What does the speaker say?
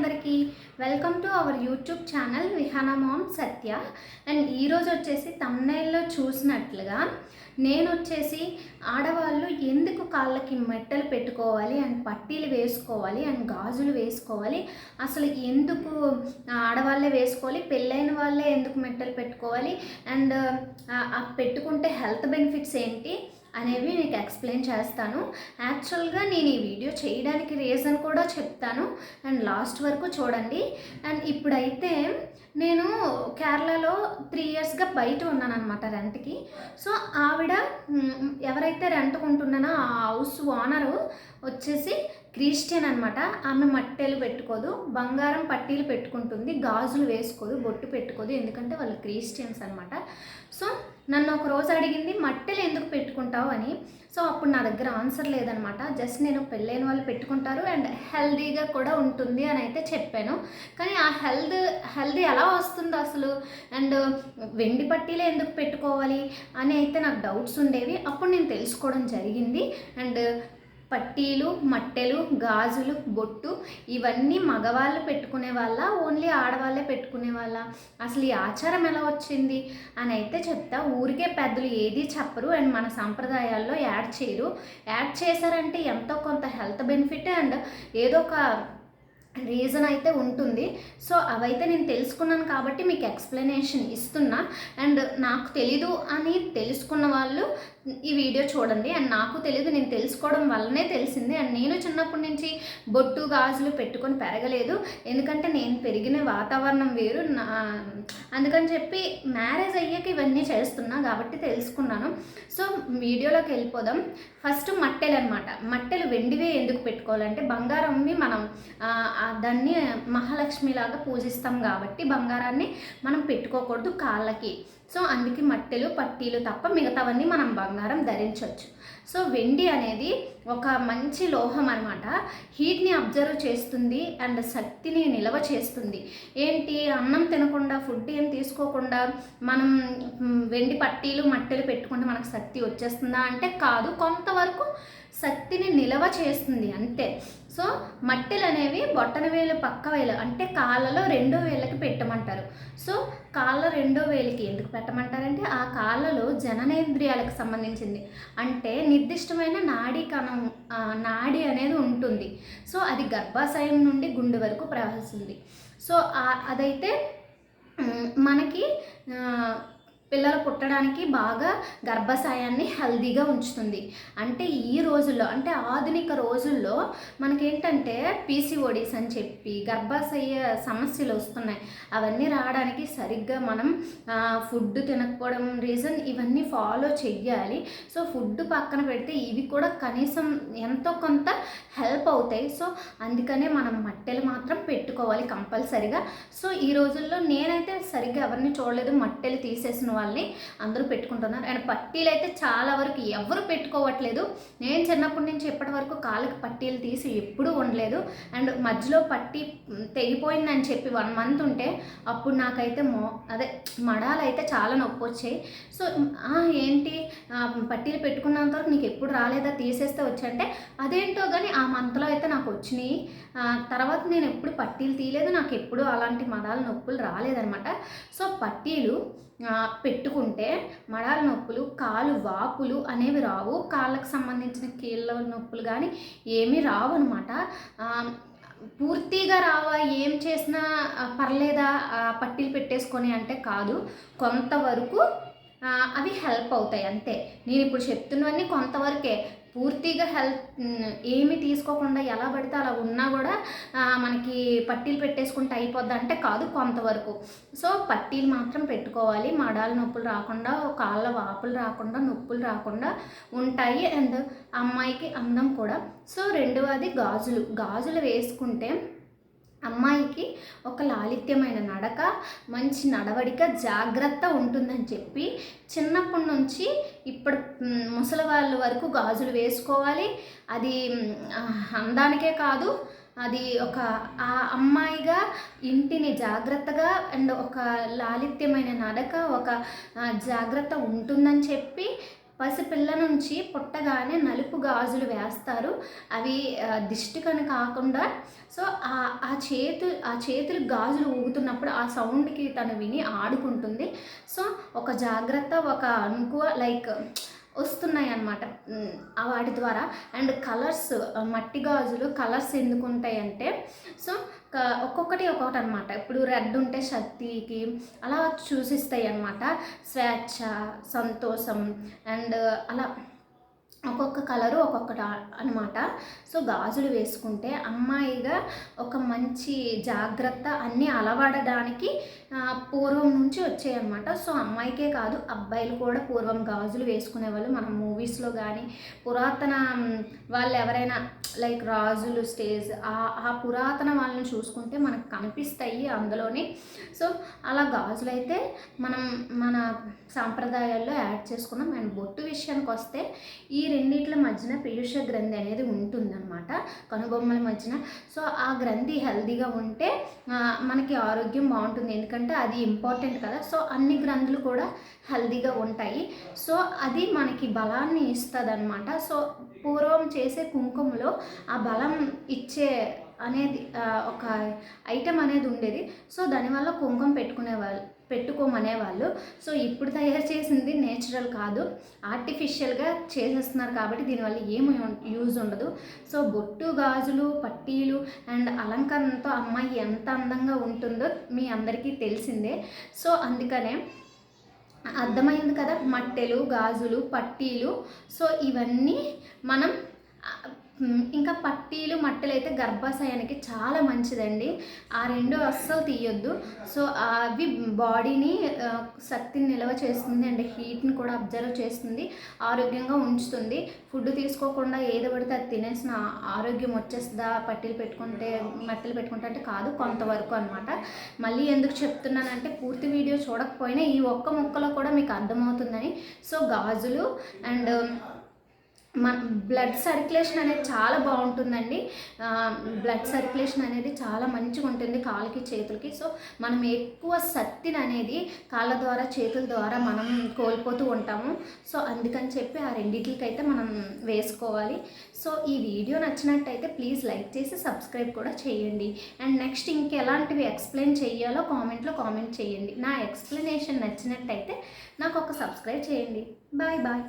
అందరికీ welcome to our YouTube channel Vihana mom Satya. And ఈరోజు వచ్చేసి తమ్నైల్లో చూసినట్లుగా నేను వచ్చేసి ఆడవాళ్ళు ఎందుకు కాళ్ళకి మెట్టలు పెట్టుకోవాలి అండ్ పట్టీలు వేసుకోవాలి అండ్ గాజులు వేసుకోవాలి? అసలు ఎందుకు ఆడవాళ్ళే వేసుకోవాలి పెళ్ళైన వాళ్ళే ఎందుకు మెట్టలు పెట్టుకోవాలి? అండ్ పెట్టుకుంటే హెల్త్ బెనిఫిట్స్ ఏంటి? అనేవి నీకు ఎక్స్ప్లెయిన్ చేస్తాను. యాక్చువల్గా నేను ఈ వీడియో చేయడానికి రీజన్ కూడా చెప్తాను. అండ్ లాస్ట్ వరకు చూడండి. అండ్ ఇప్పుడైతే నేను కేరళలో త్రీ ఇయర్స్గా బయట ఉన్నాను అనమాట రెంట్కి. సో ఆవిడ ఎవరైతే రెంట్ కొంటున్నానో ఆ హౌస్ ఓనరు వచ్చేసి క్రిస్టియన్ అనమాట ఆమె మట్టెలు పెట్టుకోదు బంగారం పట్టీలు పెట్టుకుంటుంది గాజులు వేసుకోదు బొట్టు పెట్టుకోదు. ఎందుకంటే వాళ్ళు క్రిస్టియన్స్ అనమాట సో నన్ను ఒక రోజు అడిగింది మట్టెలు ఎందుకు పెట్టుకుంటావు? అని. సో అప్పుడు నా దగ్గర ఆన్సర్ లేదనమాట. జస్ట్ నేను పెళ్ళైన వాళ్ళు పెట్టుకుంటారు అండ్ హెల్దీగా కూడా ఉంటుంది అని అయితే చెప్పాను. కానీ ఆ హెల్త్ హెల్దీ ఎలా వస్తుంది అసలు? అండ్ వెండి పట్టీలే ఎందుకు పెట్టుకోవాలి అని అయితే నాకు డౌట్స్ ఉండేవి. అప్పుడు నేను తెలుసుకోవడం జరిగింది. అండ్ పట్టీలు మట్టెలు గాజులు బొట్టు ఇవన్నీ మగవాళ్ళు పెట్టుకునే వాళ్ళ ఓన్లీ ఆడవాళ్ళే పెట్టుకునే వాళ్ళ. అసలు ఈ ఆచారం ఎలా వచ్చింది? అని అయితే చెప్తా. ఊరికే పెద్దలు ఏది చెప్పరు అండ్ మన సాంప్రదాయాల్లో యాడ్ చేయరు. యాడ్ చేశారంటే ఎంతో కొంత హెల్త్ బెనిఫిట్ అండ్ ఏదో ఒక రీజన్ అయితే ఉంటుంది. సో అవైతే నేను తెలుసుకున్నాను కాబట్టి మీకు ఎక్స్ప్లెనేషన్ ఇస్తున్నా. అండ్ నాకు తెలీదు అని తెలుసుకున్న వాళ్ళు ఈ వీడియో చూడండి. అండ్ నాకు తెలీదు నేను తెలుసుకోవడం వల్లనే తెలిసింది. అండ్ నేను చిన్నప్పటి నుంచి బొట్టు గాజులు పెట్టుకొని పెరగలేదు. ఎందుకంటే నేను పెరిగిన వాతావరణం వేరు. నా అందుకని చెప్పి మ్యారేజ్ అయ్యాక ఇవన్నీ చేస్తున్నా కాబట్టి తెలుసుకున్నాను. సో వీడియోలోకి వెళ్ళిపోదాం. ఫస్ట్ మట్టెలు అనమాట మట్టెలు వెండివే ఎందుకు పెట్టుకోవాలంటే బంగారంవి మనం దాన్ని మహాలక్ష్మిలాగా పూజిస్తాం కాబట్టి బంగారాన్ని మనం పెట్టుకోకూడదు కాళ్ళకి. సో అందుకే మట్టెలు పట్టీలు తప్ప మిగతావన్నీ మనం బంగారం ధరించవచ్చు సో వెండి అనేది ఒక మంచి లోహం అనమాట హీట్ని అబ్జర్వ్ చేస్తుంది అండ్ శక్తిని నిల్వ చేస్తుంది. ఏంటి? అన్నం తినకుండా ఫుడ్ ఏం తీసుకోకుండా మనం వెండి పట్టీలు మట్టెలు పెట్టుకుంటే మనకు శక్తి వచ్చేస్తుందా? అంటే కాదు. కొంతవరకు శక్తిని నిల్వ చేస్తుంది అంతే. సో మట్టెలు అనేవి బొట్టన వేలు పక్క వేలు అంటే కాళ్ళలో రెండో వేళ్ళకి పెట్టమంటారు. సో కాళ్ళ రెండో వేలికి ఎందుకు పెట్టమంటారంటే ఆ కాళ్ళలో జననేంద్రియాలకు సంబంధించింది. అంటే నిర్దిష్టమైన నాడీ కణం నాడి అనేది ఉంటుంది. సో అది గర్భాశయం నుండి గుండె వరకు ప్రవహిస్తుంది. సో అదైతే మనకి పిల్లలు పుట్టడానికి బాగా గర్భాశయాన్ని హెల్దీగా ఉంచుతుంది. అంటే ఈ రోజుల్లో అంటే ఆధునిక రోజుల్లో మనకేంటంటే పీసీఓడీస్ అని చెప్పి గర్భాశయ సమస్యలు వస్తున్నాయి. అవన్నీ రావడానికి సరిగ్గా మనం ఫుడ్ తినకపోవడం రీజన్ ఇవన్నీ ఫాలో చెయ్యాలి. సో ఫుడ్ పక్కన పెడితే ఇవి కూడా కనీసం ఎంతో కొంత హెల్ప్ అవుతాయి. సో అందుకనే మనం మట్టెలు మాత్రం పెట్టుకోవాలి కంపల్సరిగా. సో ఈ రోజుల్లో నేనైతే సరిగ్గా ఎవరిని చూడలేదు. మట్టెలు తీసేసిన వాళ్ళని అందరూ పెట్టుకుంటున్నారు. అండ్ పట్టీలు అయితే చాలా వరకు ఎవరు పెట్టుకోవట్లేదు. నేను చిన్నప్పటి నుంచి ఎప్పటి వరకు కాళ్ళకి పట్టీలు తీసి ఎప్పుడూ ఉండలేదు. అండ్ మధ్యలో పట్టీ తెగిపోయిందని చెప్పి వన్ మంత్ ఉంటే అప్పుడు నాకైతే మో అదే మడాలు అయితే చాలా నొప్పి వచ్చాయి సో ఏంటి? పట్టీలు పెట్టుకున్నంత వరకు నీకు ఎప్పుడు రాలేదా? తీసేస్తే వచ్చంటే అదేంటో కానీ ఆ మంత్లో అయితే నాకు వచ్చినాయి. తర్వాత నేను ఎప్పుడు పట్టీలు తీయలేదు. నాకు ఎప్పుడు అలాంటి మడాల నొప్పులు రాలేదనమాట సో పట్టీలు పెట్టుకుంటే మడాల నొప్పులు కాలు వాపులు అనేవి రావు. కాళ్ళకు సంబంధించిన కీళ్ళ నొప్పులు కానీ ఏమీ రావు అనమాట పూర్తిగా రావా ఏం చేసినా పర్లేదా పట్టీలు పెట్టేసుకొని అంటే కాదు. కొంతవరకు అవి హెల్ప్ అవుతాయి అంతే. నేను ఇప్పుడు చెప్తున్నవన్నీ కొంతవరకే. పూర్తిగా హెల్త్ ఏమి తీసుకోకుండా ఎలా పడితే అలా ఉన్నా కూడా మనకి పట్టీలు పెట్టేసుకుంటే అయిపోద్ది అంటే కాదు కొంతవరకు. సో పట్టీలు మాత్రం పెట్టుకోవాలి. మడాల నొప్పులు రాకుండా కాళ్ళ వాపులు రాకుండా నొప్పులు రాకుండా ఉంటాయి. అండ్ అమ్మాయికి అందం కూడా. సో రెండవది గాజులు. గాజులు వేసుకుంటే అమ్మాయికి ఒక లాలిత్యమైన నడక మంచి నడవడిక జాగ్రత్త ఉంటుందని చెప్పి చిన్నప్పటి నుంచి ఇప్పుడు ముసలి వాళ్ళ వరకు గాజులు వేసుకోవాలి. అది అందానికే కాదు అది ఒక ఆ అమ్మాయిగా ఇంటిని జాగ్రత్తగా అండ్ ఒక లాలిత్యమైన నడక ఒక జాగ్రత్త ఉంటుందని చెప్పి పసిపిల్ల నుంచి పుట్టగానే నలుపు గాజులు వేస్తారు. అవి దిష్టి దిష్టికని కాకుండా సో ఆ చేతు ఆ చేతులు గాజులు ఊగుతున్నప్పుడు ఆ సౌండ్కి తను విని ఆడుకుంటుంది. సో ఒక జాగ్రత్త ఒక అనుకువ లైక్ వస్తున్నాయి అన్నమాట ఆ వాటి ద్వారా. అండ్ కలర్స్ మట్టి గాజులు కలర్స్ ఎందుకు ఉంటాయంటే సో ఒక్కొక్కటి ఒక్కొక్కటి అనమాట ఇప్పుడు రెడ్ ఉంటే శక్తికి అలా చూసిస్తాయి అన్నమాట స్వేచ్ఛ సంతోషం అండ్ అలా ఒక్కొక్క కలరు ఒక్కొక్కటి అనమాట సో గాజులు వేసుకుంటే అమ్మాయిగా ఒక మంచి జాగ్రత్త అన్నీ అలవడడానికి పూర్వం నుంచి వచ్చాయన్నమాట. సో అమ్మాయికే కాదు అబ్బాయిలు కూడా పూర్వం గాజులు వేసుకునేవాళ్ళు మనం మూవీస్లో కానీ పురాతన వాళ్ళు ఎవరైనా లైక్ రాజులు స్టేజ్ ఆ ఆ పురాతన వాళ్ళని చూసుకుంటే మనకు కనిపిస్తాయి అందులోనే. సో అలా గాజులు అయితే మనం మన సాంప్రదాయాల్లో యాడ్ చేసుకున్నాం. అండ్ బొట్టు విషయానికి వస్తే ఈ రెండిట్ల మధ్యన పీయూష గ్రంథి అనేది ఉంటుందన్నమాట కనుబొమ్మల మధ్యన. సో ఆ గ్రంథి హెల్దీగా ఉంటే మనకి ఆరోగ్యం బాగుంటుంది. ఎందుకంటే అది ఇంపార్టెంట్ కదా. సో అన్ని గ్రంథులు కూడా హెల్దీగా ఉంటాయి. సో అది మనకి బలాన్ని ఇస్తుంది అనమాట సో పూర్వం చేసే కుంకుమలో ఆ బలం ఇచ్చే అనేది ఒక ఐటెం అనేది ఉండేది. సో దానివల్ల కుంకుమ పెట్టుకునేవాళ్ళు పెట్టుకోమనేవాళ్ళు. సో ఇప్పుడు తయారు చేసింది నేచురల్ కాదు. ఆర్టిఫిషియల్గా చేసేస్తున్నారు కాబట్టి దీనివల్ల ఏమి యూజ్ ఉండదు. సో బొట్టు గాజులు పట్టీలు అండ్ అలంకరణతో అమ్మాయి ఎంత అందంగా ఉంటుందో మీ అందరికీ తెలిసిందే. సో అందుకనే అర్థమైంది కదా మట్టెలు గాజులు పట్టీలు. సో ఇవన్నీ మనం ఇంకా పట్టీలు మట్టెలు అయితే గర్భాశయానికి చాలా మంచిదండి. ఆ రెండు అస్సలు తీయొద్దు. సో అవి బాడీని శక్తిని నిల్వ చేస్తుంది అండ్ హీట్ని కూడా అబ్జర్వ్ చేస్తుంది. ఆరోగ్యంగా ఉంచుతుంది. ఫుడ్ తీసుకోకుండా ఏది పడితే అది తినేసిన ఆరోగ్యం వచ్చేస్తుందా? పట్టీలు పెట్టుకుంటే మట్టెలు పెట్టుకుంటే అంటే కాదు కొంతవరకు అనమాట మళ్ళీ ఎందుకు చెప్తున్నానంటే పూర్తి వీడియో చూడకపోయినా ఈ ఒక్క ముక్కలో కూడా మీకు అర్థమవుతుందని. సో గాజులు అండ్ మన బ్లడ్ సర్క్యులేషన్ అనేది చాలా బాగుంటుందండి. బ్లడ్ సర్క్యులేషన్ అనేది చాలా మంచిగా ఉంటుంది కాళ్ళకి చేతులకి. సో మనం ఎక్కువ శక్తిని అనేది కాళ్ళ ద్వారా చేతుల ద్వారా మనం కోల్పోతూ ఉంటాము. సో అందుకని చెప్పి ఆ రెండింటికైతే మనం వేసుకోవాలి. సో ఈ వీడియో నచ్చినట్టయితే ప్లీజ్ లైక్ చేసి సబ్స్క్రైబ్ కూడా చేయండి. అండ్ నెక్స్ట్ ఇంకెలాంటివి ఎక్స్ప్లెయిన్ చేయాలో కామెంట్లో కామెంట్ చేయండి. నా ఎక్స్ప్లెనేషన్ నచ్చినట్టయితే నాకు ఒక సబ్స్క్రైబ్ చేయండి. Bye bye.